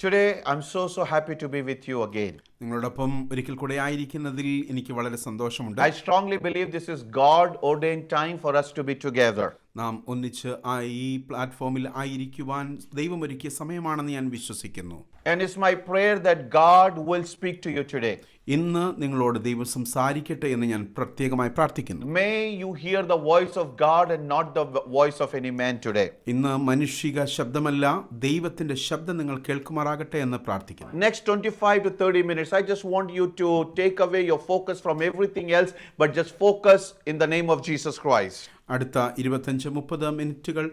Today, I'm so, so happy to be with you again. നിങ്ങളോടൊപ്പം ഒരിക്കൽ കൂടെ ആയിരിക്കുന്നതിൽ എനിക്ക് വളരെ സന്തോഷമുണ്ട് I strongly believe this is God ordained time for us to be together. നാം ഒന്നിച്ച് ആ ഈ പ്ലാറ്റ്ഫോമിൽ ആയിരിക്കുവാൻ ദൈവം ഒരുക്കിയ സമയമാണെന്ന് ഞാൻ വിശ്വസിക്കുന്നു And it's my prayer that God will speak to you today. ഇന്ന് നിങ്ങളോട് ദൈവം സംസാരിക്കട്ടെ എന്ന് ഞാൻ പ്രത്യേകമായി പ്രാർത്ഥിക്കുന്നു May you hear the voice of God and not the voice of any man today. ഇന്ന് മനുഷിക ശബ്ദമല്ല ദൈവത്തിന്റെ ശബ്ദം നിങ്ങൾ കേൾക്കുമാറാകട്ടെ എന്ന് പ്രാർത്ഥിക്കുന്നു Next 25 to 30 minutes, I just want you to take away your focus from everything else, but just focus in the name of Jesus Christ. അടുത്ത ഇരുപത്തഞ്ച് മുപ്പത് മിനിറ്റുകൾ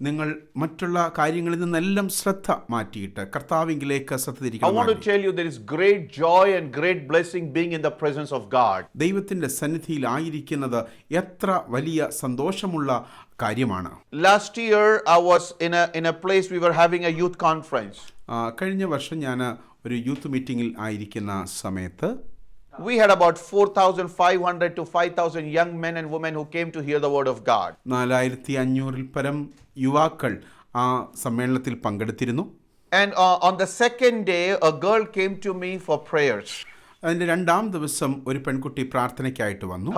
നിങ്ങൾ മറ്റുള്ള കാര്യങ്ങളിൽ നിന്നെല്ലാം ശ്രദ്ധ മാറ്റിയിട്ട് കർത്താവിങ്കിലേക്ക് ശ്രദ്ധ I തിരിക്കണം want to tell you there is great joy and great blessing being in the presence of God. ദൈവത്തിന്റെ സന്നിധിയിലായിരിക്കുന്നത് എത്ര വലിയ സന്തോഷമുള്ള കാര്യമാണ് Last year, I was in a, in a place we were having a youth conference. കഴിഞ്ഞ വർഷം ഞാൻ ഒരു youth മീറ്റിംഗിൽ ആയിരിക്കുന്ന സമയത്ത് We had about 4,500 to 5,000 young men and women who came to hear the word of God. യുവാക്കൾ ആ സമ്മേളനത്തിൽ പങ്കെടുത്തിരുന്നു. അതിന്റെ രണ്ടാം ദിവസം ഒരു പെൺകുട്ടി പ്രാർത്ഥനയ്ക്കായിട്ട് വന്നു.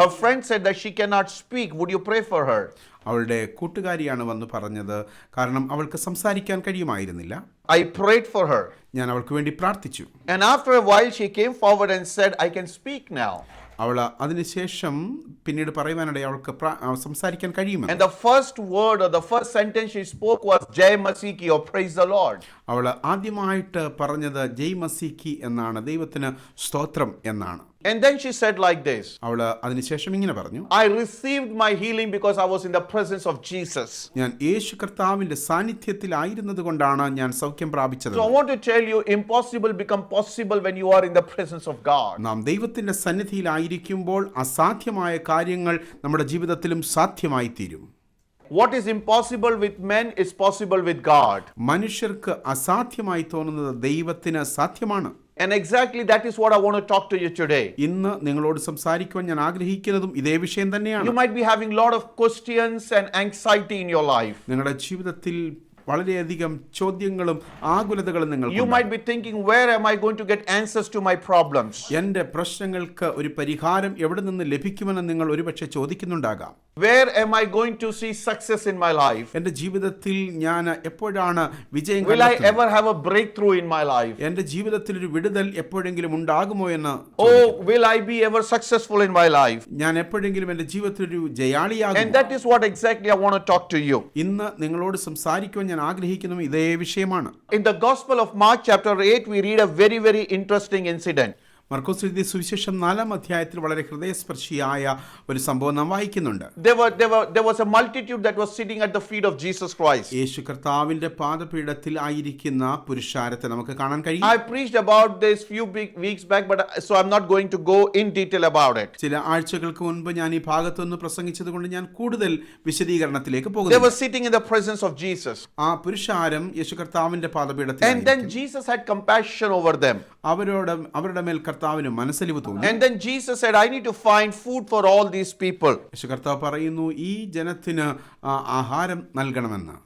അവളുടെ കൂട്ടുകാരിയാണ് വന്ന് പറഞ്ഞത്. കാരണം അവൾക്ക് സംസാരിക്കാൻ കഴിയുമായിരുന്നില്ല. ഐ പ്രേഡ് ഫോർ ഹർ ഞാൻ അവൾക്ക് വേണ്ടി പ്രാർത്ഥിച്ചു. And after while she came forward and said I can speak അവൾ അതിനുശേഷം പിന്നീട് പറയുവാനിടയിൽ അവൾക്ക് സംസാരിക്കാൻ കഴിയുമെന്ന് And the first word or the first sentence she spoke was Jai Masiki or Praise the Lord. അവൾ ആദ്യമായിട്ട് പറഞ്ഞത് ജയ് മസീക്കി എന്നാണ് ദൈവത്തിന് സ്തോത്രം എന്നാണ് And then she said like this അവൾ അതിനുശേഷം ഇങ്ങനെ പറഞ്ഞു I received my healing because I was in the presence of Jesus. ഞാൻ യേശു കർത്താവിന്റെ സാന്നിധ്യത്തിലായിരുന്നത് കൊണ്ടാണ് ഞാൻ സൗഖ്യം പ്രാപിച്ചത് So I want to tell you, impossible become possible when you are in the presence of God. നാം ദൈവത്തിന്റെ സന്നിധിയിലായിരിക്കുമ്പോൾ അസാധ്യമായ കാര്യങ്ങൾ നമ്മുടെ ജീവിതത്തിലും സാധ്യമായി തീരും What is impossible with men is possible with God. മനുഷ്യർക്ക് അസാധ്യമായി തോന്നുന്നത് ദൈവത്തിന് സാധ്യമാണ് And exactly that is what I want to talk to you today. ഇന്ന് നിങ്ങളോട് സംസാരിക്കുവാൻ ഞാൻ ആഗ്രഹിക്കുന്നതും ഇതേ വിഷയം തന്നെയാണ് You might be having a lot of questions and anxiety in your life. നിങ്ങളുടെ ജീവിതത്തിൽ വളരെയധികം ചോദ്യങ്ങളും ആകുലതകളും You നിങ്ങൾക്ക് might be thinking, where am I going to get answers to my problems? എന്റെ പ്രശ്നങ്ങൾക്ക് ഒരു പരിഹാരം എവിടെ നിന്ന് ലഭിക്കുമെന്ന് നിങ്ങൾ ഒരുപക്ഷെ ചോദിക്കുന്നുണ്ടാകാം Where am I going to see success in my life? എന്റെ ജീവിതത്തിൽ ഞാൻ എപ്പോഴാണ് വിജയം Will I കണ്ടെത്തുന്നത്? ever have a breakthrough in my life? എന്റെ ജീവിതത്തിൽ ഒരു വിടുതൽ എപ്പോഴെങ്കിലും ഉണ്ടാകുമോ എന്ന് Oh, will I be ever successful in my life? ഞാൻ എപ്പോഴെങ്കിലും എന്റെ ജീവിതത്തിൽ ഒരു And ജയാളിയാകും that is what exactly I want to talk to you. ഇന്ന് നിങ്ങളോട് സംസാരിക്കുവാൻ ഞാൻ ആഗ്രഹിക്കുന്നതും ഇതേ വിഷയമാണ് In the Gospel of Mark, chapter 8, we read a very, very interesting incident. മർക്കോസ് എഴുതിയ സുവിശേഷം നാലാം അധ്യായത്തിൽ വളരെ ഹൃദയസ്പർശിയായ ഒരു സംഭവം നാം വായിക്കുന്നുണ്ട്. യേശു കർത്താവിന്റെ പാദപീഠത്തിൽ ആയിരിക്കുന്ന പുരുഷാരത്തെ നമുക്ക് കാണാൻ കഴിയും. ചില ആഴ്ചകൾക്ക് മുൻപ് ഞാൻ ഈ ഭാഗത്ത് ഒന്ന് പ്രസംഗിച്ചതുകൊണ്ട് ഞാൻ കൂടുതൽ വിശദീകരണത്തിലേക്ക് പോകുന്നു ആ പുരുഷാരം യേശു കർത്താവിന്റെ പാദപീഠത്തിൽ അവരോട് അവരുടെ മേൽ കർത്താവിന് മനസ്സലിവ് തോന്നി And then Jesus said, I need to find food for all these people. യേശു കർത്താവ് പറയുന്നു ഈ ജനത്തിന് ആ, ആഹാരം നൽകണമെന്ന്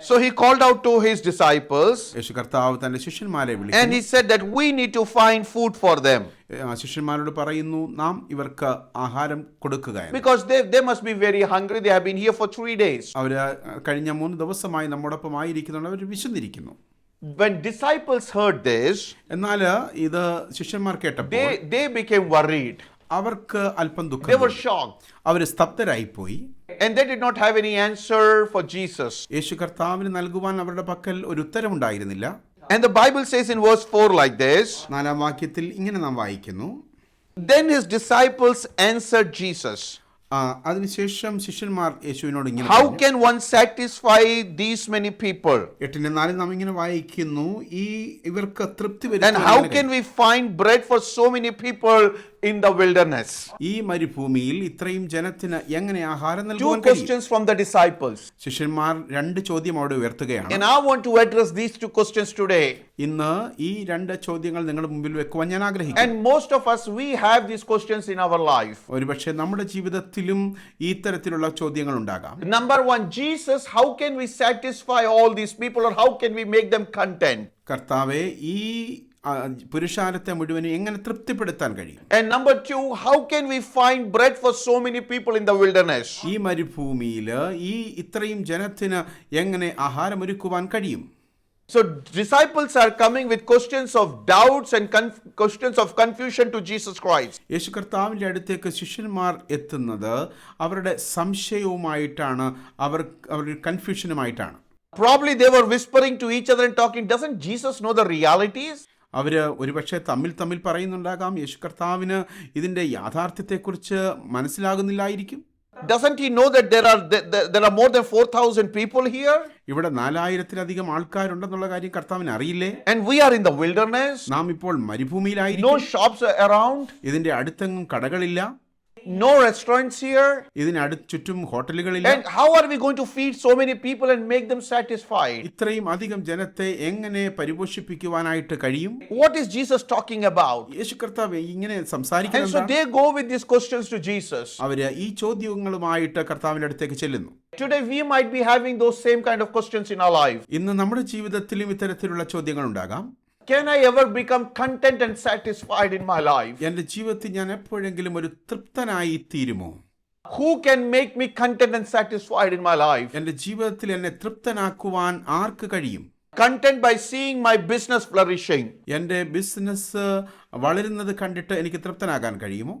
So he called out to his disciples യേശു കർത്താവ് തന്റെ ശിഷ്യന്മാരെ and വിളിക്കുന്നു he said that we need to find food for them ആ ശിഷ്യന്മാരോട് പറയുന്നു നാം ഇവർക്ക് ആഹാരം കൊടുക്കുക എന്ന്. because they, they must be very hungry. They have been here for three days. അവർ കഴിഞ്ഞ മൂന്ന് ദിവസമായി നമ്മോടൊപ്പം ആയിരിക്കുന്നുണ്ട് അവർ വിശന്നിരിക്കുന്നു When disciples heard this, എന്നാൽ ഇത് ശിഷ്യന്മാർ കേട്ടപ്പോൾ they, they became worried. അവർക്ക് അല്പം They ദുഃഖം were shocked. Our സ്തബ്ധരായിപ്പോയി And they did not have any answer for Jesus. യേശു കർത്താവിന് നൽകുവാൻ അവരുടെ പക്കൽ ഒരു ഉത്തരമുണ്ടായിരുന്നില്ല And the Bible says in verse 4 like this നാലാം വാക്യത്തിൽ ഇങ്ങനെ നാം വായിക്കുന്നു Then his disciples answered Jesus, ആ, അതിനുശേഷം ശിഷ്യന്മാർ യേശുവിനോട് ഇങ്ങനെ how can one satisfy these many people? എട്ടിന്റെ നാലിൽ നാം ഇങ്ങനെ വായിക്കുന്നു ഈ ഇവർക്ക് തൃപ്തി how can we find bread for so many for so many people in the wilderness? ഈ മരുഭൂമിയിൽ ഇത്രയും ജനത്തിന് എങ്ങനെ ആഹാരം Two നൽകുവാൻ കഴിയും questions from the disciples. ശിഷ്യന്മാർ രണ്ട് ചോദ്യം അവിടെ ഉയർത്തുകയാണ് And I want to address these two questions today. ഇന്ന് ഈ രണ്ട് ചോദ്യങ്ങൾ നിങ്ങളുടെ മുമ്പിൽ വെക്കുവാൻ ഞാൻ ആഗ്രഹിക്കുന്നു And most of us, we have these questions in our life. ഒരുപക്ഷെ നമ്മുടെ ജീവിതത്തിലും ഈ തരത്തിലുള്ള ചോദ്യങ്ങൾ ഉണ്ടാകാം Number one, Jesus, how can we satisfy all these people or how can we make them content? കർത്താവെ ഈ ആ, പുരുഷാരത്തെ മുഴുവനും എങ്ങനെ തൃപ്തിപ്പെടുത്താൻ കഴിയും And number two, how can we find bread for so many people in the wilderness? ഈ മരുഭൂമിയിൽ ഈ ഇത്രയും ജനത്തിന് എങ്ങനെ ആഹാരമൊരുക്കുവാൻ കഴിയും So disciples are coming with questions of doubts and conf- questions of confusion to Jesus Christ. യേശു കർത്താവിൻ്റെ അടുത്തേക്ക് ശിഷ്യന്മാർ എത്തുന്നത് അവരുടെ സംശയവുമായിട്ടാണ് അവർ അവരുടെ കൺഫ്യൂഷനുമായിട്ടാണ് Probably they were whispering to each other and talking, doesn't Jesus know the realities? അവർ ഒരുപക്ഷെ തമ്മിൽ തമ്മിൽ പറയുന്നുണ്ടാകാം യേശു കർത്താവിന് ഇതിന്റെ യാഥാർത്ഥ്യത്തെക്കുറിച്ച് മനസ്സിലാകുന്നില്ലായിരിക്കും Doesn't he know that there are there, are more than 4,000 people here? ഇവിടെ നാലായിരത്തിലധികം ആൾക്കാരുണ്ടെന്നുള്ള കാര്യം കർത്താവിന് അറിയില്ലേ And we are in the wilderness. നാം ഇപ്പോൾ മരുഭൂമിയിലായിരിക്കും No shops അറൗണ്ട്. ഇതിന്റെ അടുത്തെങ്ങും കടകളില്ല No restaurants here. ഇതിനടു ചുറ്റും ഹോട്ടലുകളില്ല And how are we going to feed so many people and make them satisfied? ഇത്രയും അധികം ജനത്തെ എങ്ങനെ പരിപോഷിപ്പിക്കുവാനായിട്ട് കഴിയും What is Jesus talking about? യേശു കർത്താവ് ഇങ്ങനെ And so സംസാരിക്കുന്നത് they go with these questions to Jesus. അവർ ഈ ചോദ്യങ്ങളുമായിട്ട് കർത്താവിന്റെ അടുത്തേക്ക് ചെല്ലുന്നു Today we might be having those same kind of questions in our life. ഇന്ന് നമ്മുടെ ജീവിതത്തിലും ഇത്തരത്തിലുള്ള ചോദ്യങ്ങൾ ഉണ്ടാകാം Can I ever become content and satisfied in my life? എന്റെ ജീവിതത്തിൽ ഞാൻ എപ്പോഴെങ്കിലും ഒരു തൃപ്തനായി തീരുമോ Who can make me content and satisfied in my life? എന്റെ ജീവിതത്തിൽ എന്നെ തൃപ്തനാക്കുവാൻ ആർക്ക് കഴിയും Content by seeing my business flourishing. എന്റെ ബിസിനസ് വളരുന്നത് കണ്ടിട്ട് എനിക്ക് തൃപ്തനാകാൻ കഴിയുമോ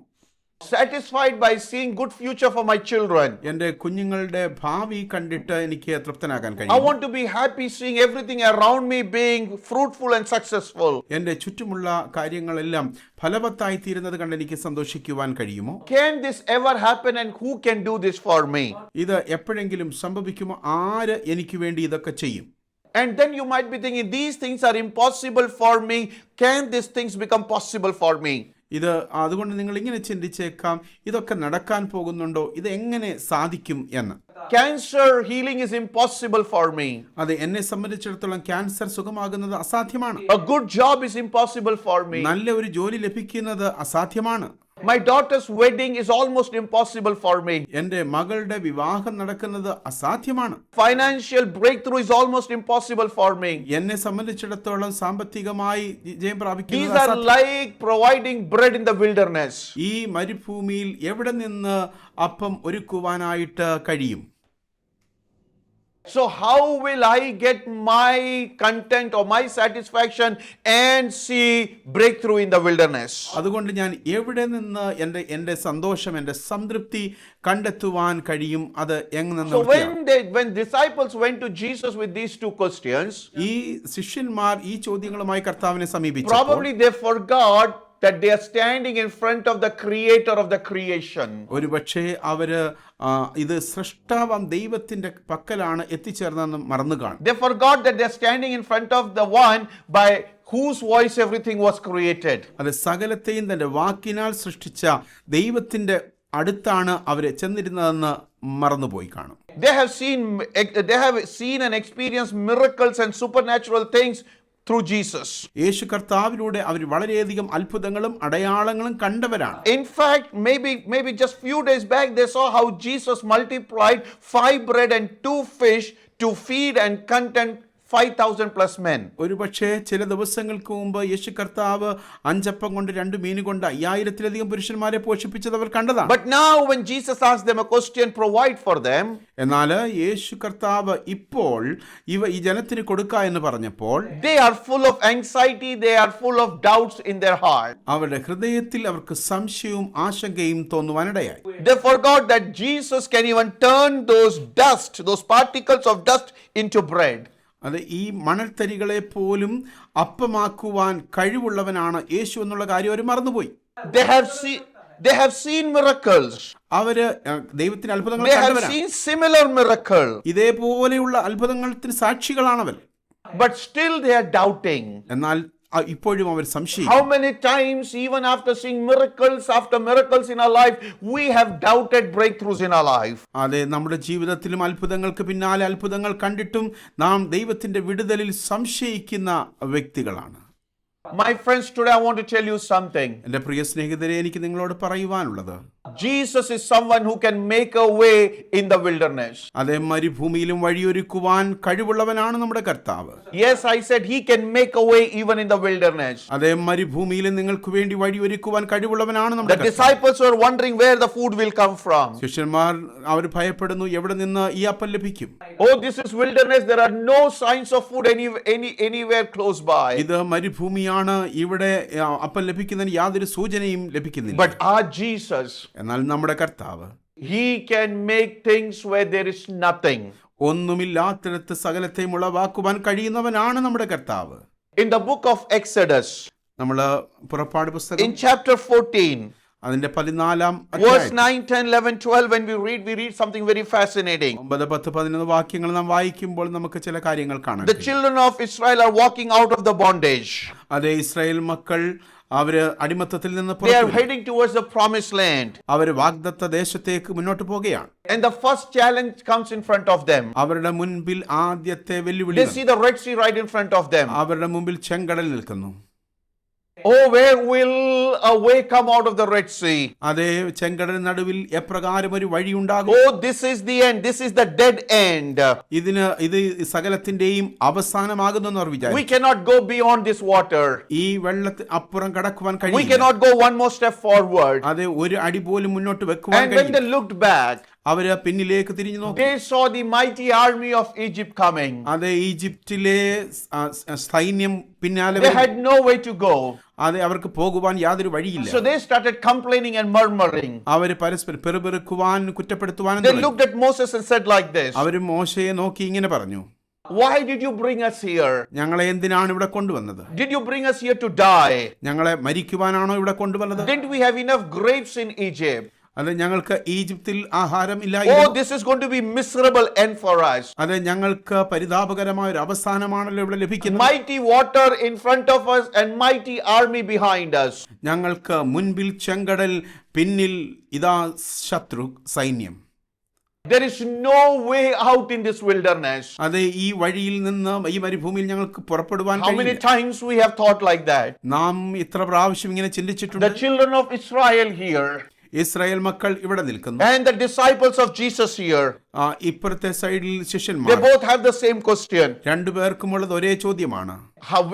Satisfied by seeing good future for my children. എന്റെ കുഞ്ഞുങ്ങളുടെ ഭാവി കണ്ടിട്ട് എനിക്ക് തൃപ്തനാകാൻ I കഴിയും want to be happy seeing everything around me being fruitful and successful. എന്റെ ചുറ്റുമുള്ള കാര്യങ്ങളെല്ലാം ഫലവത്തായി തീരുന്നത് കണ്ട് എനിക്ക് സന്തോഷിക്കുവാൻ കഴിയുമോ Can this ever happen and who can do this for me? ഇത് എപ്പോഴെങ്കിലും സംഭവിക്കുമോ ആര് എനിക്ക് വേണ്ടി ഇതൊക്കെ ചെയ്യും And then you might be thinking, these things are impossible for me. Can these things become possible for me? ഇത് അതുകൊണ്ട് നിങ്ങൾ ഇങ്ങനെ ചിന്തിച്ചേക്കാം ഇതൊക്കെ നടക്കാൻ പോകുന്നുണ്ടോ ഇത് എങ്ങനെ സാധിക്കും എന്ന്. Cancer healing is impossible for me അത് എന്നെ സംബന്ധിച്ചിടത്തോളം ക്യാൻസർ സുഖമാകുന്നത് അസാധ്യമാണ്. Good job is is for me. നല്ല ഒരു ജോലി ലഭിക്കുന്നത് അസാധ്യമാണ്. My daughter's wedding is almost impossible for me. എന്റെ മകളുടെ വിവാഹം നടക്കുന്നത് അസാധ്യമാണ് Financial breakthrough is almost impossible for me. എന്നെ സംബന്ധിച്ചിടത്തോളം സാമ്പത്തികമായി ജയം പ്രാപിക്കുന്നത് These are അസാധ്യം. like providing bread in the wilderness. ഈ മരുഭൂമിയിൽ എവിടെ നിന്ന് അപ്പം ഒരുക്കുവാനായിട്ട് കഴിയും So, how will I get my content or my satisfaction and see breakthrough in the wilderness? അതുകൊണ്ട് ഞാൻ എവിടെ നിന്ന് എന്റെ എന്റെ സന്തോഷം എന്റെ സംതൃപ്തി കണ്ടെത്തുവാൻ കഴിയും അത് So, when they when disciples went to Jesus with these two questions, ഈ ശിഷ്യന്മാർ ഈ ചോദ്യങ്ങളുമായി കർത്താവിനെ സമീപിച്ചപ്പോൾ probably they forgot that they are standing in front of the creator of the creation. ഒരുപക്ഷെ അവർ ഇത് സൃഷ്ടാവാം ദൈവത്തിന്റെ പക്കലാണ് എത്തിച്ചേർന്നതെന്ന് മറന്നു കാണും They forgot that they are standing in front of the one by whose voice everything was created. അത് സകലത്തെയും തന്റെ വാക്കിനാൽ സൃഷ്ടിച്ച ദൈവത്തിന്റെ അടുത്താണ് അവരെ ചെന്നിരുന്നതെന്ന് മറന്നുപോയി കാണും They have seen they have seen and experienced miracles and supernatural things through Jesus. യേശു കർത്താവിലൂടെ അവർ വളരെയധികം അത്ഭുതങ്ങളും അടയാളങ്ങളും കണ്ടവരാണ് In fact, maybe maybe just few days back they saw how Jesus multiplied five bread and two fish to feed and content 5000 plus men. ഒരുപക്ഷെ ചില ദിവസങ്ങൾക്ക് മുമ്പ് യേശു കർത്താവ് അഞ്ചപ്പം കൊണ്ട് രണ്ട് മീൻ കൊണ്ട് അയ്യായിരത്തിലധികം പുരുഷന്മാരെ പോഷിപ്പിച്ചത് അവർ കണ്ടതാണ് asked them a question, provide for them, എന്നാൽ യേശു കർത്താവ് ഇപ്പോൾ ഇവ ഈ ജനത്തിന് കൊടുക്ക എന്ന് പറഞ്ഞപ്പോൾ they are full of anxiety, they are full of doubts in their heart. അവരുടെ ഹൃദയത്തിൽ അവർക്ക് സംശയവും ആശങ്കയും തോന്നുവാനിടയായി They forgot that Jesus can even turn those dust, those particles of dust into bread. അത് ഈ മണൽത്തരികളെ പോലും അപ്പമാക്കുവാൻ കഴിവുള്ളവനാണ് യേശു എന്നുള്ള കാര്യം അവർ മറന്നുപോയി. They have seen they have seen miracles. അവർ ദൈവത്തിന് അത്ഭുതങ്ങൾ സിമിലർ similar ഇതേപോലെയുള്ള അത്ഭുതങ്ങൾക്ക് സാക്ഷികളാണവർ. But still they are doubting എന്നാൽ ഇപ്പോഴും അവർ How സംശയിക്കും many times, even after seeing miracles after miracles in our life, we have doubted breakthroughs in our life? അതെ നമ്മുടെ ജീവിതത്തിലും അത്ഭുതങ്ങൾക്ക് പിന്നാലെ അത്ഭുതങ്ങൾ കണ്ടിട്ടും നാം ദൈവത്തിന്റെ വിടുതലിൽ സംശയിക്കുന്ന വ്യക്തികളാണ് My friends, today I want to tell you something. എന്റെ പ്രിയ സ്നേഹിതരെ എനിക്ക് നിങ്ങളോട് പറയുവാനുള്ളത് Jesus is someone who can make a way in the wilderness. അതേ മരുഭൂമിയിലും വഴിയൊരുക്കുവാൻ കഴിവുള്ളവനാണ് നമ്മുടെ കർത്താവ് Yes, I said he can make a way even in the wilderness. അതേ മരുഭൂമിയിലും നിങ്ങൾക്ക് വേണ്ടി വഴിയൊരുക്കുവാൻ കഴിവുള്ളവനാണ് നമ്മുടെ The കർത്താവ്. disciples were wondering where the food will come from. ശിഷ്യന്മാർ അവർ ഭയപ്പെടുന്നു എവിടെ നിന്ന് ഈ അപ്പം ലഭിക്കും Oh, this is wilderness. There are no signs of food any, any, anywhere close by. ഇത് മരുഭൂമിയാണ് ഇവിടെ ആ, അപ്പം ലഭിക്കുന്നതിന് യാതൊരു സൂചനയും ലഭിക്കുന്നില്ല But our Jesus, എന്നാൽ നമ്മുടെ കർത്താവ് he can make things where there is nothing ഒന്നുമില്ലാത്തിടത്ത് സകലത്തെയും ഉളവാക്കുവാൻ കഴിയുന്നവനാണ് നമ്മുടെ കർത്താവ്. In the book of Exodus നമ്മൾ പുറപ്പാട് പുസ്തകം ഇൻ ചാപ്റ്റർ ഫോർട്ടീൻ അതിന്റെ പതിനാലാം സംതിങ് വെരി ഫാസിനേറ്റിംഗ് ഒമ്പത് പത്ത് പതിനൊന്ന് വാക്യങ്ങൾ നാം വായിക്കുമ്പോൾ നമുക്ക് ചില കാര്യങ്ങൾ കാണാം the children of Israel are walking out of the bondage അതെ ഇസ്രായേൽ മക്കൾ അവർ അടിമത്തത്തിൽ നിന്ന് They are heading towards the promised land. അവർ വാഗ്ദത്ത ദേശത്തേക്ക് മുന്നോട്ട് പോകുകയാണ് And the first challenge comes in front of them. അവരുടെ മുൻപിൽ ആദ്യത്തെ വെല്ലുവിളി They see the Red Sea right in front of them. അവരുടെ മുമ്പിൽ ചെങ്കടൽ നിൽക്കുന്നു Oh, where will a way come out of the Red Sea? അതേ ചെങ്കടൽ നടുവിൽ എപ്രകാരം ഒരു വഴി ഉണ്ടാകും Oh, this is the end. This is the dead end. ഇതിന് ഇത് സകലത്തിന്റെയും അവസാനമാകുന്നെന്ന് അവർ We വിചാരിച്ചു cannot go beyond this water. ഈ വെള്ളത്തിന് അപ്പുറം കടക്കുവാൻ We കഴിയില്ല cannot go one more step forward. അത് ഒരു അടി പോലും മുന്നോട്ട് വെക്കുവാൻ And when they കഴിയില്ല looked back, അവര് പിന്നിലേക്ക് തിരിഞ്ഞു നോക്കി they saw the mighty army of Egypt coming. അത് ഈജിപ്തിലെ ആ, സ് സൈന്യം പിന്നാലെ They വരും. had no way to go. അതെ അവർക്ക് പോകുവാൻ യാതൊരു വഴിയില്ല So they started complaining and murmuring. അവര് പരസ്പരം പെറുപെറുക്കുവാൻ കുറ്റപ്പെടുത്തുവാനും They തുടങ്ങി. looked at Moses and said like this അവര് മോശയെ നോക്കി ഇങ്ങനെ പറഞ്ഞു Why did you bring us here? ഞങ്ങളെ എന്തിനാണ് ഇവിടെ കൊണ്ടുവന്നത് Did you bring us here to die? ഞങ്ങളെ മരിക്കുവാനാണോ ഇവിടെ കൊണ്ടുവന്നത് Didn't we have enough grapes in Egypt? അതെ ഞങ്ങൾക്ക് ഈജിപ്തിൽ ആഹാരം ഇല്ല ഓ this is going to be miserable end for us അതെ ഞങ്ങൾക്ക് പരിതാപകരമായ ഒരു അവസാനമാണല്ലോ ഇവിടെ ലഭിക്കുന്നത് mighty water in front of us and mighty army behind us ഞങ്ങൾക്ക് മുൻപിൽ ചെങ്കടൽ പിന്നിൽ ഇതാ ശത്രു സൈന്യം There is no way out in this wilderness. അതെ ഈ വഴിയിൽ നിന്ന് ഈ മരുഭൂമിയിൽ ഞങ്ങൾക്ക് പുറപ്പെടുവാൻ കഴിയില്ല. How many times we have thought like that? നാം ഇത്ര പ്രാവശ്യം ഇങ്ങനെ ചിന്തിച്ചിട്ടുണ്ട്. The children of Israel here. Israel മക്കൾ ഇവിടെ നിൽക്കുന്നു. And the disciples of Jesus here ഇപ്പുറത്തെ സൈഡിൽ ശിഷ്യന്മാർ. They both have the same question രണ്ടു പേർക്കും ഉള്ളത് ഒരേ ചോദ്യമാണ്.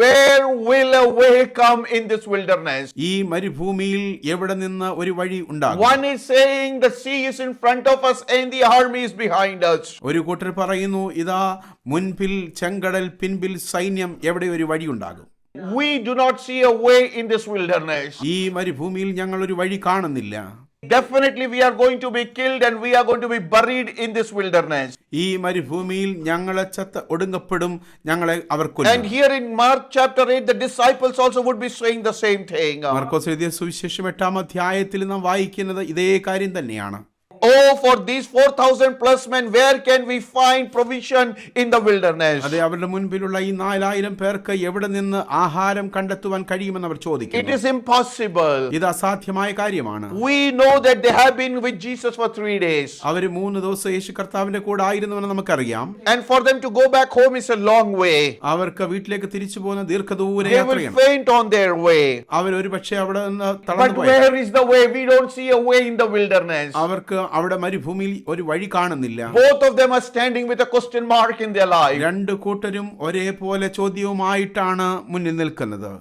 Where will a come in this wilderness ഈ മരുഭൂമിയിൽ എവിടെ നിന്ന് ഒരു വഴി ഉണ്ടാകും? One is saying the sea is in front of us and the army behind us. ഒരു കൂട്ടർ പറയുന്നു ഇതാ മുൻപിൽ ചെങ്കടൽ പിൻപിൽ സൈന്യം എവിടെ ഒരു വഴി ഉണ്ടാകും? We do not see a way in this wilderness. ഈ മരുഭൂമിയിൽ ഞങ്ങൾ ഒരു വഴി കാണുന്നില്ല Definitely, we are going to be killed and we are going to be buried in this wilderness. ഈ മരുഭൂമിയിൽ ഞങ്ങളെ ചത്ത ഒടുങ്ങപ്പെടും ഞങ്ങളെ അവർ And കൊല്ലും here in Mark chapter 8, the disciples also would be saying the same thing. മർക്കോസ് എഴുതിയ സുവിശേഷം എട്ടാം അധ്യായത്തിൽ നാം വായിക്കുന്നത് ഇതേ കാര്യം തന്നെയാണ് Oh, for these 4,000 plus men, where can we find provision in the wilderness? അതെ അവരുടെ മുൻപിലുള്ള ഈ നാലായിരം പേർക്ക് എവിടെ നിന്ന് ആഹാരം കണ്ടെത്തുവാൻ കഴിയുമെന്ന് അവർ It ചോദിക്കുന്നു is impossible. ഇത് അസാധ്യമായ കാര്യമാണ് We know that they have been with Jesus for three days. അവര് മൂന്ന് ദിവസം യേശു കർത്താവിന്റെ കൂടെ ആയിരുന്നുവെന്ന് നമുക്കറിയാം And for them to go back home is a long way. അവർക്ക് വീട്ടിലേക്ക് തിരിച്ചു പോകുന്ന ദീർഘദൂര They will യാത്രയാണ് faint on their way. അവർ ഒരു പക്ഷേ അവിടെ നിന്ന് But തളർന്നു പോയി where is the way? We don't see a way in the wilderness. അവർക്ക് അവിടെ മരുഭൂമിയിൽ ഒരു വഴി കാണുന്നില്ല Both of them are standing with a question mark in their life. രണ്ട് കൂട്ടരും ഒരേപോലെ ചോദ്യവുമായിട്ടാണ് മുന്നിൽ നിൽക്കുന്നത്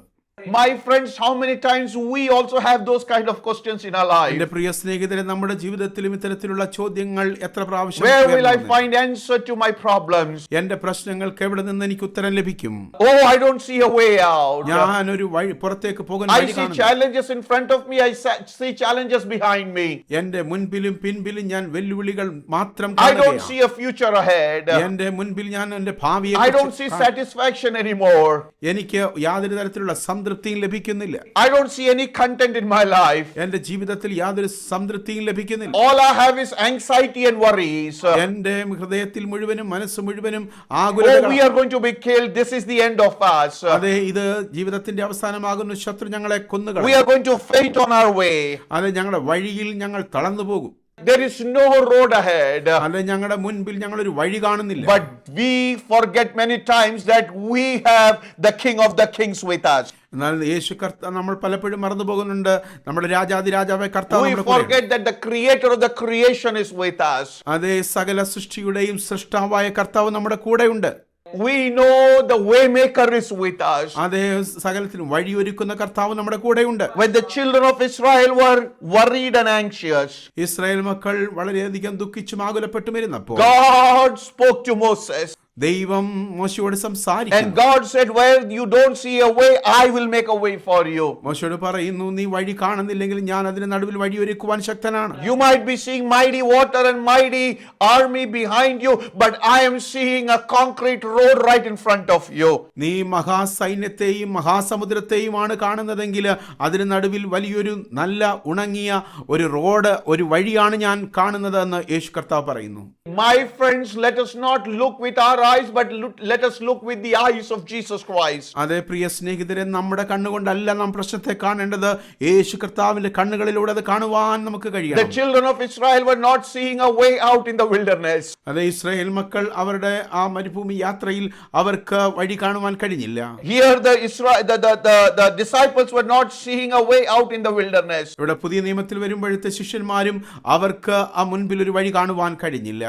My friends, how many times we also have those kind of questions in our എന്റെ life? പ്രിയ സ്നേഹിതരെ നമ്മുടെ ജീവിതത്തിലും ഇത്തരത്തിലുള്ള ചോദ്യങ്ങൾ എത്ര പ്രാവശ്യം Where will I ഉയർന്നു വന്നു? find answer to my problems? എന്റെ പ്രശ്നങ്ങൾക്ക് എവിടെ നിന്ന് എനിക്ക് ഉത്തരം ലഭിക്കും Oh, I don't see a way out. ഞാൻ ഒരു വഴി പുറത്തേക്ക് പോകുന്ന I വഴി see കാണുന്നു challenges in front of me. I sa- see challenges behind me. എന്റെ മുൻപിലും പിൻപിലും ഞാൻ വെല്ലുവിളികൾ മാത്രം I don't കാണുകയാണ് see a future ahead. എന്റെ മുൻപിൽ ഞാൻ എന്റെ ഭാവിയെ I don't see satisfaction anymore. എനിക്ക് യാതൊരു തരത്തിലുള്ള സംതൃപ്തി സംതൃപ്തിയും ലഭിക്കുന്നില്ല I don't see any content in my life എന്റെ ജീവിതത്തിൽ യാതൊരു സംതൃപ്തിയും ലഭിക്കുന്നില്ല All I have is anxiety and worries. എന്റെ ഹൃദയത്തിൽ മുഴുവനും മനസ്സ് മുഴുവനും ആകുലതകൾ we are going to be killed. This is the end of us. അതെ ഇത് ജീവിതത്തിന്റെ അവസാനമാകുന്നു ശത്രു ഞങ്ങളെ കൊന്നുകൾ We are going to faint on our way. അത് ഞങ്ങളുടെ വഴിയിൽ ഞങ്ങൾ തളർന്നു പോകും There is no road ahead. അത് ഞങ്ങളുടെ മുൻപിൽ ഞങ്ങളൊരു വഴി കാണുന്നില്ല But we forget many times that we have the King of the Kings with us. എന്നാൽ യേശു കർത്ത നമ്മൾ പലപ്പോഴും മറന്നു പോകുന്നുണ്ട് നമ്മുടെ രാജാതിരാജാവെ കർത്താവ് We നമ്മുടെ കൂടെ forget that the creator of the creation is with us. അതേ സകല സൃഷ്ടിയുടെയും സൃഷ്ടാവായ കർത്താവ് നമ്മുടെ കൂടെയുണ്ട് We know the waymaker is with us. അതേ സകലത്തിനും വഴിയൊരുക്കുന്ന കർത്താവ് നമ്മുടെ കൂടെയുണ്ട് When the children of Israel were worried and anxious, Israel മക്കൾ വളരെയധികം ദുഃഖിച്ചും ആകുലപ്പെട്ടും ഇരുന്നപ്പോൾ God spoke to Moses. ദൈവം മോശയോട് സംസാരിക്കുന്നു And God said, Where you don't see a way, I will make a way for you. മോശയോട് പറയുന്നു നീ വഴി കാണുന്നില്ലെങ്കിൽ ഞാൻ അതിന് നടുവിൽ വഴിയൊരുക്കുവാൻ ശക്തനാണ് You might be seeing mighty water and mighty army behind you, but I am seeing a concrete road right in front of you. നീ മഹാസൈന്യത്തെയും മഹാസമുദ്രത്തെയുമാണ് കാണുന്നതെങ്കിൽ അതിന് നടുവിൽ വലിയൊരു നല്ല ഉണങ്ങിയ ഒരു റോഡ് ഒരു വഴിയാണ് ഞാൻ കാണുന്നത് യേശു കർത്താവ് പറയുന്നു My friends, let us not look with our eyes, but look, let us look with the eyes of Jesus Christ. അതെ പ്രിയ സ്നേഹിതരെ നമ്മുടെ കണ്ണുകൊണ്ടല്ല നാം പ്രശ്നത്തെ കാണേണ്ടത് യേശു കർത്താവിന്റെ കണ്ണുകളിലൂടെ അത് കാണുവാൻ നമുക്ക് The കഴിയണം children of Israel were not seeing a way out in the wilderness. അതെ ഇസ്രായേൽ മക്കൾ അവരുടെ ആ മരുഭൂമി യാത്രയിൽ അവർക്ക് വഴി കാണുവാൻ കഴിഞ്ഞില്ല Here, the, Israel, the, the, the, the disciples were not seeing a way out in the wilderness. ഇവിടെ പുതിയ നിയമത്തിൽ വരുമ്പോഴത്തെ ശിഷ്യന്മാരും അവർക്ക് ആ മുൻപിൽ ഒരു വഴി കാണുവാൻ കഴിഞ്ഞില്ല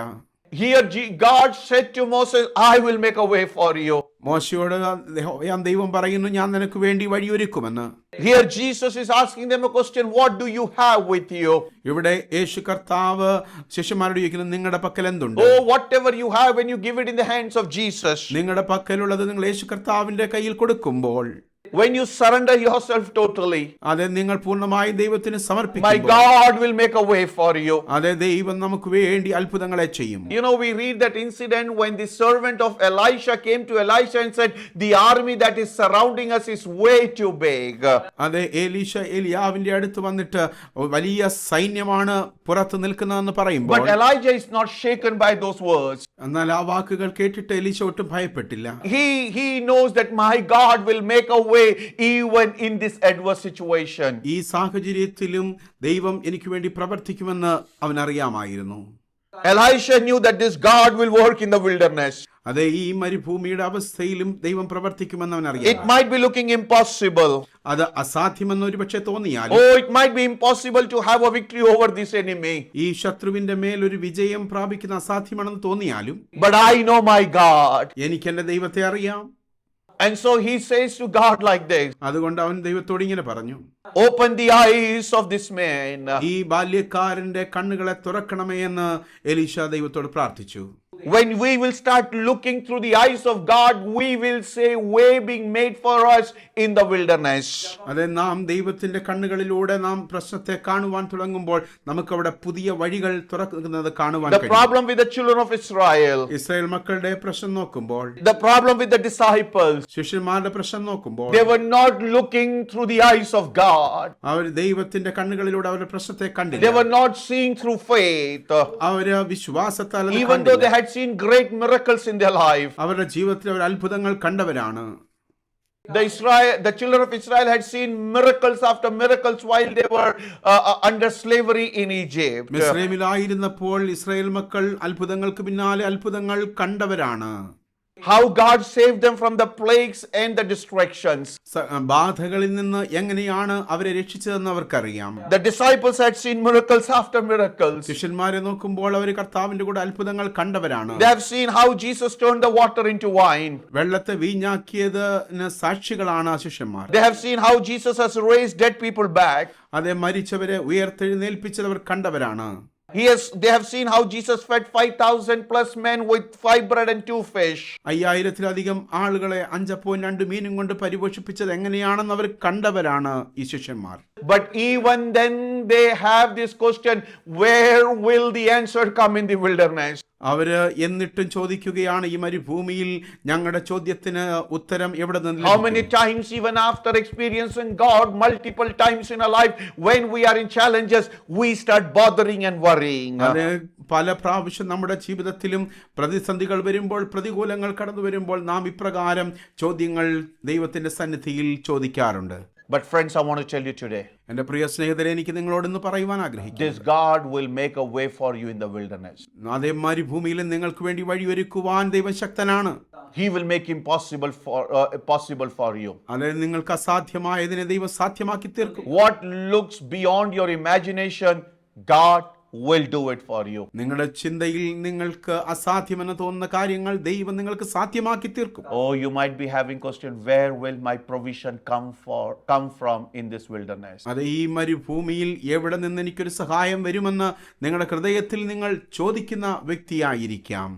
God said to Moses, I will make a way for you. മോശയോട് യഹോവയാം ദൈവം പറയുന്നു ഞാൻ നിനക്ക് വേണ്ടി വഴിയൊരുക്കുമെന്ന് Here, Jesus is asking them a question What do you have with you? ഇവിടെ യേശു കർത്താവ് ശിഷ്യന്മാരോട് ചോദിക്കുന്നു നിങ്ങളുടെ പക്കൽ എന്തുണ്ട് Oh, whatever you have when you give it in the hands of Jesus. നിങ്ങളുടെ പക്കലുള്ളത് നിങ്ങൾ യേശു കർത്താവിന്റെ കയ്യിൽ കൊടുക്കുമ്പോൾ When you surrender yourself totally, അത് നിങ്ങൾ പൂർണ്ണമായി ദൈവത്തിന് my സമർപ്പിക്കുമ്പോൾ God will make a way for you. അതെ ദൈവം നമുക്ക് വേണ്ടി അത്ഭുതങ്ങളെ ചെയ്യും You know, we read that incident when the servant of Elisha came to Elisha and said, The army that is surrounding us is way too big. അതെ ഏലീശ ഏലിയാവിന്റെ അടുത്ത് വന്നിട്ട് വലിയ സൈന്യമാണ് പുറത്ത് നിൽക്കുന്നതെന്ന് പറയുമ്പോൾ But Elijah is not shaken by those words. എന്നാൽ ആ വാക്കുകൾ കേട്ടിട്ട് എലീശ ഒട്ടും ഭയപ്പെട്ടില്ല He, he knows that my God will make a Way even in this adverse situation. ഈ സാഹചര്യത്തിലും ദൈവം എനിക്ക് വേണ്ടി പ്രവർത്തിക്കുമെന്ന് അവൻ അറിയാമായിരുന്നു Elisha knew that this God will work in the wilderness. അതെ ഈ മരുഭൂമിയുടെ അവസ്ഥയിലും ദൈവം പ്രവർത്തിക്കുമെന്ന് അവൻ It might be looking impossible. അത് അസാധ്യമെന്ന് ഒരുപക്ഷെ തോന്നിയാലും Oh, it might be impossible to have a victory over this enemy. ഈ ശത്രുവിന്റെ മേൽ ഒരു വിജയം പ്രാപിക്കുന്ന അസാധ്യമാണെന്ന് തോന്നിയാലും But I know my God. എനിക്ക് എന്റെ ദൈവത്തെ അറിയാം And so he says to God like this അതുകൊണ്ട് അവൻ ദൈവത്തോട് ഇങ്ങനെ പറഞ്ഞു Open the eyes of this man. ഈ ബാല്യക്കാരന്റെ കണ്ണുകളെ തുറക്കണമേ എന്ന് എലീഷ ദൈവത്തോട് പ്രാർത്ഥിച്ചു When we will start looking through the eyes of God, we will say, Way being made for us in the wilderness. അതെ നാം ദൈവത്തിന്റെ കണ്ണുകളിലൂടെ നാം പ്രശ്നത്തെ കാണുവാൻ തുടങ്ങുമ്പോൾ നമുക്കവിടെ പുതിയ വഴികൾ തുറക്കുന്നത് കാണുവാൻ The കഴിയും problem with the children of Israel, Israel മക്കളുടെ പ്രശ്നം നോക്കുമ്പോൾ the problem with the disciples, ശിഷ്യന്മാരുടെ പ്രശ്നം നോക്കുമ്പോൾ they were not looking through the eyes of God. അവർ ദൈവത്തിന്റെ കണ്ണുകളിലൂടെ അവരുടെ പ്രശ്നത്തെ They കണ്ടില്ല were not seeing through faith. അവര് വിശ്വാസത്താൽ അത് Even though they കണ്ടില്ല. had seen great miracles in their life അവരുടെ ജീവിതത്തിൽ അവർ അത്ഭുതങ്ങൾ കണ്ടവരാണ് The Israel, the children of Israel had seen miracles after miracles while they were uh, uh, under slavery in Egypt. മിസ്രൈമിലായിരുന്നപ്പോൾ ഇസ്രായേൽ മക്കൾ അത്ഭുതങ്ങൾക്ക് പിന്നാലെ അത്ഭുതങ്ങൾ കണ്ടവരാണ് How God saved them from the plagues and the destructions. സ- ബാധകളിൽ നിന്ന് എങ്ങനെയാണ് അവരെ രക്ഷിച്ചതെന്ന് അവർക്കറിയാം The disciples had seen miracles after miracles. ശിഷ്യന്മാരെ നോക്കുമ്പോൾ അവർ കർത്താവിന്റെ കൂടെ അത്ഭുതങ്ങൾ കണ്ടവരാണ് They have seen how Jesus turned the water into wine. വെള്ളത്തെ വീഞ്ഞാക്കിയതിന് സാക്ഷികളാണ് ശിഷ്യന്മാർ They have seen how Jesus has raised dead people back. അതെ മരിച്ചവരെ ഉയർത്തെഴുന്നേൽപ്പിച്ചത് അവർ കണ്ടവരാണ് He has, they have seen how Jesus fed 5,000 plus men with five bread and two fish. അയ്യായിരത്തിലധികം ആളുകളെ അഞ്ചപ്പവും രണ്ട് മീനും കൊണ്ട് പരിപോഷിപ്പിച്ചത് എങ്ങനെയാണെന്ന് അവർ കണ്ടവരാണ് ഈ ശിഷ്യന്മാർ But even then, they have this question where will the answer come in the wilderness? അവർ എന്നിട്ടും ചോദിക്കുകയാണ് ഈ മരുഭൂമിയിൽ ഞങ്ങളുടെ ചോദ്യത്തിന് ഉത്തരം എവിടെ നിന്ന് How many times, even after experiencing God multiple times in our life, when we are in challenges, we start bothering and worrying. അത് പല പ്രാവശ്യം നമ്മുടെ ജീവിതത്തിലും പ്രതിസന്ധികൾ വരുമ്പോൾ പ്രതികൂലങ്ങൾ കടന്നു വരുമ്പോൾ നാം ഇപ്രകാരം ചോദ്യങ്ങൾ ദൈവത്തിന്റെ സന്നിധിയിൽ ചോദിക്കാറുണ്ട് But, friends, I want to tell you today എൻ്റെ പ്രിയ സ്നേഹിതരെ എനിക്ക് നിങ്ങളോടൊന്ന് പറയുവാൻ ആഗ്രഹിക്കുന്നു this God will make a way for you in the wilderness. അതേ മരുഭൂമിയിലും നിങ്ങൾക്ക് വേണ്ടി വഴിയൊരുക്കുവാൻ ദൈവം ശക്തനാണ് He will make impossible for uh, possible for you. അത് നിങ്ങൾക്ക് അസാധ്യമായതിനെ ദൈവം സാധ്യമാക്കി തീർക്കും What looks beyond your imagination, God will do it for you. നിങ്ങളുടെ ചിന്തയിൽ നിങ്ങൾക്ക് അസാധ്യമെന്ന് തോന്നുന്ന കാര്യങ്ങൾ ദൈവം നിങ്ങൾക്ക് സാധ്യമാക്കി തീർക്കും Oh, you might be having question, where will my provision come for come from in this wilderness? അത് ഈ മരുഭൂമിയിൽ എവിടെ നിന്ന് എനിക്കൊരു സഹായം വരുമെന്ന് നിങ്ങളുടെ ഹൃദയത്തിൽ നിങ്ങൾ ചോദിക്കുന്ന വ്യക്തിയായിരിക്കാം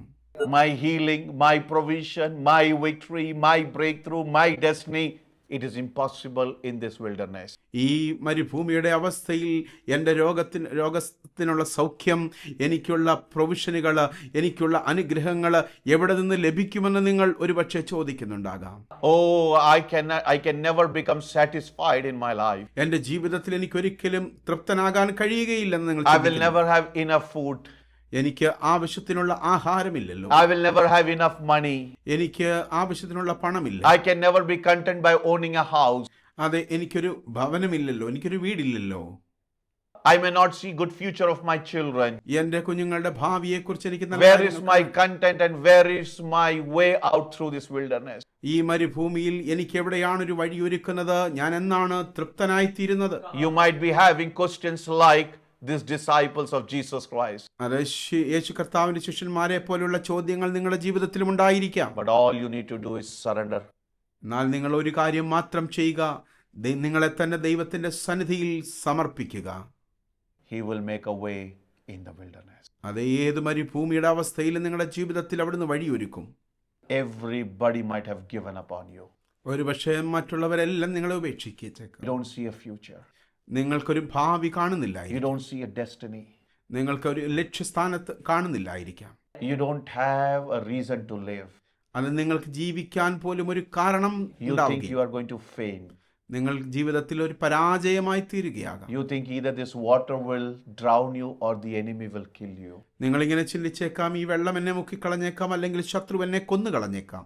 My healing, my provision, my victory, my breakthrough, my destiny, it is impossible in this wilderness. ഈ മരുഭൂമിയുടെ അവസ്ഥയിൽ എന്റെ രോഗത്തിന് രോഗത്തിനുള്ള സൗഖ്യം എനിക്കുള്ള പ്രൊവിഷനുകൾ എനിക്കുള്ള അനുഗ്രഹങ്ങൾ എവിടെ നിന്ന് ലഭിക്കുമെന്ന് നിങ്ങൾ ഒരുപക്ഷെ ചോദിക്കുന്നുണ്ടാകാം Oh, I can I can never become satisfied in my life. എന്റെ ജീവിതത്തിൽ എനിക്കൊരിക്കലും തൃപ്തനാകാൻ കഴിയുകയില്ലെന്ന് നിങ്ങൾ I will ചിന്തിക്കുന്നു. never have enough food. എനിക്ക് ആവശ്യത്തിനുള്ള ആഹാരമില്ലല്ലോ I will never have enough money. എനിക്ക് ആവശ്യത്തിനുള്ള പണമില്ല I can never be content by owning a house. അതെ എനിക്കൊരു ഭവനമില്ലല്ലോ എനിക്കൊരു വീടില്ലല്ലോ I may not see good future of my children. എന്റെ കുഞ്ഞുങ്ങളുടെ ഭാവിയെക്കുറിച്ച് എനിക്ക് നല്ല Where is my content and where is my way out through this wilderness? ഈ മരുഭൂമിയിൽ എനിക്ക് എവിടെയാണ് ഒരു വഴി ഞാൻ എന്നാണ് തൃപ്തനായി തീരുന്നത് You might be having questions like these disciples of Jesus Christ. അത് ശി- യേശു കർത്താവിന്റെ ശിഷ്യന്മാരെ പോലുള്ള ചോദ്യങ്ങൾ നിങ്ങളുടെ ജീവിതത്തിലും ഉണ്ടായിരിക്കാം But all you need to do is surrender. എന്നാൽ നിങ്ങൾ ഒരു കാര്യം മാത്രം ചെയ്യുക ദൈ- നിങ്ങളെ തന്നെ ദൈവത്തിന്റെ സന്നിധിയിൽ സമർപ്പിക്കുക He will make a way in the wilderness. അത് ഏത് മരുഭൂമിയുടെ അവസ്ഥയിലും നിങ്ങളുടെ ജീവിതത്തിൽ അവിടുന്ന് വഴിയൊരുക്കും Everybody might have given up on you. ഒരു പക്ഷേ മറ്റുള്ളവരെല്ലാം നിങ്ങളെ You ഉപേക്ഷിച്ചേക്കാം don't see a future. നിങ്ങൾക്കൊരു ഭാവി കാണുന്നില്ല You don't see a destiny. നിങ്ങൾക്കൊരു ലക്ഷ്യസ്ഥാനത്ത് കാണുന്നില്ലായിരിക്കാം. You don't have a reason to live അത് നിങ്ങൾക്ക് ജീവിക്കാൻ പോലും ഒരു കാരണം You think ഉണ്ടാവുകയും you are going to. നിങ്ങൾ ജീവിതത്തിൽ ഒരു പരാജയമായി തീരുകയാകാം. Think either either water will drown you or or enemy will kill you നിങ്ങൾ ഇങ്ങനെ ചിന്തിച്ചേക്കാം ഈ വെള്ളം എന്നെ മുക്കി കളഞ്ഞേക്കാം അല്ലെങ്കിൽ ശത്രു എന്നെ കൊന്നുകളഞ്ഞേക്കാം.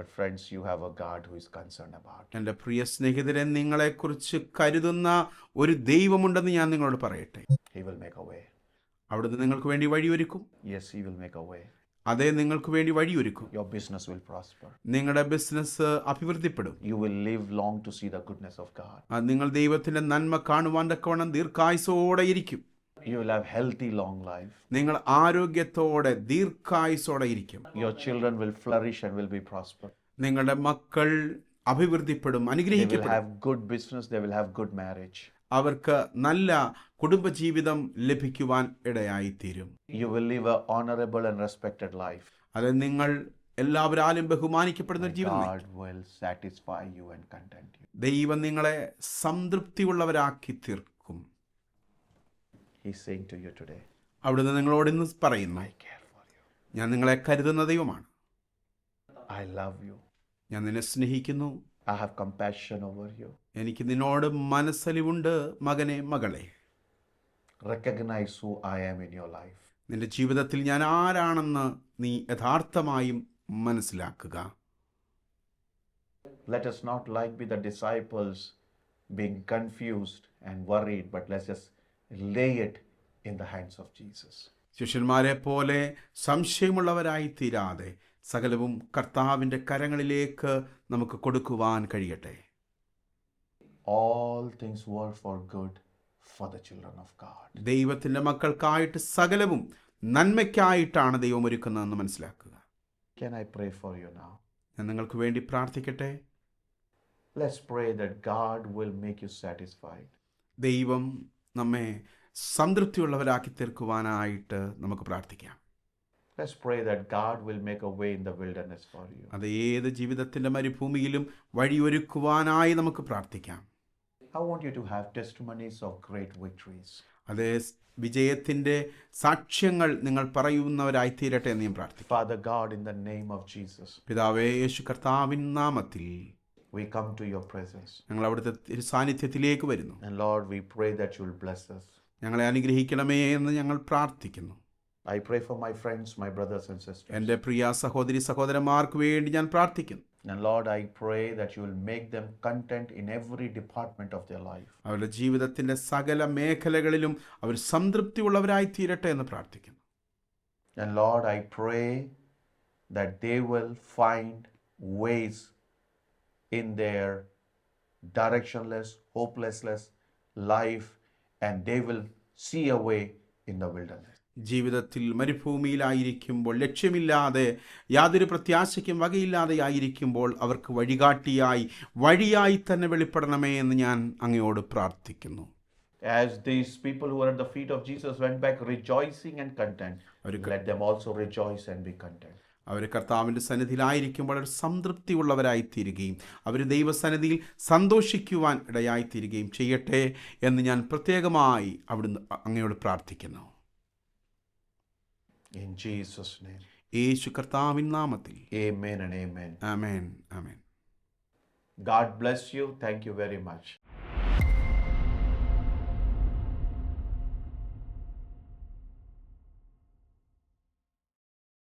But friends, you have a God who is concerned about. എന്റെ പ്രിയ സ്നേഹിതരെ നിങ്ങളെക്കുറിച്ച് കരുതുന്ന ഒരു ദൈവമുണ്ടെന്ന് ഞാൻ നിങ്ങളോട് പറയട്ടെ He will make a way. അവിടുന്ന് നിങ്ങൾക്ക് വേണ്ടി വഴിയൊരുക്കും Yes, He will make a way. അതെ നിങ്ങൾക്ക് വേണ്ടി വഴിയൊരുക്കും യുവർ ബിസിനസ് വിൽ prosper. നിങ്ങളുടെ business അഭിവൃദ്ധിപ്പെടും you will live long to see the goodness of God നിങ്ങൾ ദൈവത്തിന്റെ നന്മ കാണുവാൻ തക്കവണ്ണം ദീർഘായുസോടെ ഇരിക്കും You will have healthy long life. നിങ്ങൾ ആരോഗ്യത്തോടെ ദീർഘായുസോടെ ഇരിക്കും Your children will flourish and will be prosper. നിങ്ങളുടെ മക്കൾ അഭിവൃദ്ധിപ്പെടും അനുഗ്രഹിക്കപ്പെടും marriage. അവർക്ക് നല്ല കുടുംബജീവിതം ലഭിക്കുവാൻ ഇടയായിത്തീരും You will live a honorable and respected life. അത് നിങ്ങൾ എല്ലാവരാലും ബഹുമാനിക്കപ്പെടുന്ന ഒരു ജീവിതം. ദൈവം നിങ്ങളെ സംതൃപ്തിയുള്ളവരാക്കി തീർക്കും He's saying to you today, അവിടുന്ന് നിങ്ങളോട് ഇന്ന് പറയുന്നു. ഞാൻ നിങ്ങളെ കരുതുന്ന ദൈവമാണ് I love you. ഞാൻ നിന്നെ സ്നേഹിക്കുന്നു I have compassion over you. എനിക്ക് നിന്നോട് മനസ്സലിവുണ്ട് മകനെ മകളെ Recognize who I am in your life. നിന്റെ ജീവിതത്തിൽ ഞാൻ ആരാണെന്ന് നീ യഥാർത്ഥമായും മനസ്സിലാക്കുക Let us not like be the disciples being confused and worried, but let's just lay it in the hands of Jesus ശിഷ്യന്മാരെ പോലെ സംശയമുള്ളവരായി തീരാതെ സകലവും കർത്താവിന്റെ കരങ്ങളിലേക്ക് നമുക്ക് കൊടുക്കുവാൻ കഴിയട്ടെ All things work for good for the children of God. ദൈവത്തിന്റെ മക്കൾക്കായിട്ട് സകലവും നന്മയ്ക്കായിട്ടാണ് ദൈവം ഒരുക്കുന്നതെന്ന് മനസ്സിലാക്കുക Can I pray for you now? ഞാൻ നിങ്ങൾക്ക് വേണ്ടി പ്രാർത്ഥിക്കട്ടെ Let's pray that God will make you satisfied. ദൈവം നമ്മെ സംതൃപ്തിയുള്ളവരാക്കി തീർക്കുവാനായിട്ട് നമുക്ക് പ്രാർത്ഥിക്കാം Let's pray that God will make a way in the wilderness for you. അത് ഏത് ജീവിതത്തിന്റെ മരുഭൂമിയിലും വഴിയൊരുക്കുവാനായി നമുക്ക് പ്രാർത്ഥിക്കാം I want you to have testimonies of great victories. അതേ വിജയത്തിന്റെ സാക്ഷ്യങ്ങൾ നിങ്ങൾ പറയുന്നവരായി തീരട്ടെ എന്ന് ഞാൻ പ്രാർത്ഥിക്കും Father God, in the name of Jesus, പിതാവേ യേശു കർത്താവിൻ നാമത്തിൽ we come to your presence. ഞങ്ങൾ അവിടുത്തെ തിരു സാന്നിധ്യത്തിലേക്ക് വരുന്നു And Lord, we pray that you will bless us. ഞങ്ങളെ അനുഗ്രഹിക്കണമേ എന്ന് ഞങ്ങൾ പ്രാർത്ഥിക്കുന്നു I pray for my friends, my brothers and sisters. എന്റെ പ്രിയ സഹോദരി സഹോദരന്മാർക്ക് വേണ്ടി ഞാൻ പ്രാർത്ഥിക്കുന്നു And Lord, I pray that you will make them content in every department of their life. അവരുടെ ജീവിതത്തിന്റെ സകല മേഖലകളിലും അവർ സംതൃപ്തിയുള്ളവരായി തീരട്ടെ എന്ന് പ്രാർത്ഥിക്കുന്നു And Lord, I pray that they will find ways in their directionless, hopelessness life and they will see a way in the wilderness. ജീവിതത്തിൽ മരുഭൂമിയിലായിരിക്കുമ്പോൾ ലക്ഷ്യമില്ലാതെ യാതൊരു പ്രത്യാശയ്ക്കും വകയില്ലാതെ ആയിരിക്കുമ്പോൾ അവർക്ക് വഴികാട്ടിയായി വഴിയായി തന്നെ വെളിപ്പെടണമേ എന്ന് ഞാൻ അങ്ങയോട് പ്രാർത്ഥിക്കുന്നു As these people who were at the feet of Jesus went back rejoicing and content, let them also rejoice and be content. അവർ കർത്താവിന്റെ സന്നിധിയിലായിരിക്കുമ്പോൾ അവർ സംതൃപ്തിയുള്ളവരായി തീരുകയും അവർ ദൈവസന്നിധിയിൽ സന്തോഷിക്കുവാൻ ഇടയായി തീരുകയും ചെയ്യട്ടെ എന്ന് ഞാൻ പ്രത്യേകമായി അവിടുന്ന് അങ്ങയോട് പ്രാർത്ഥിക്കുന്നു. യേശു കർത്താവിൻ നാമത്തിൽ. ആമേൻ ആമേൻ God bless you Thank you very much.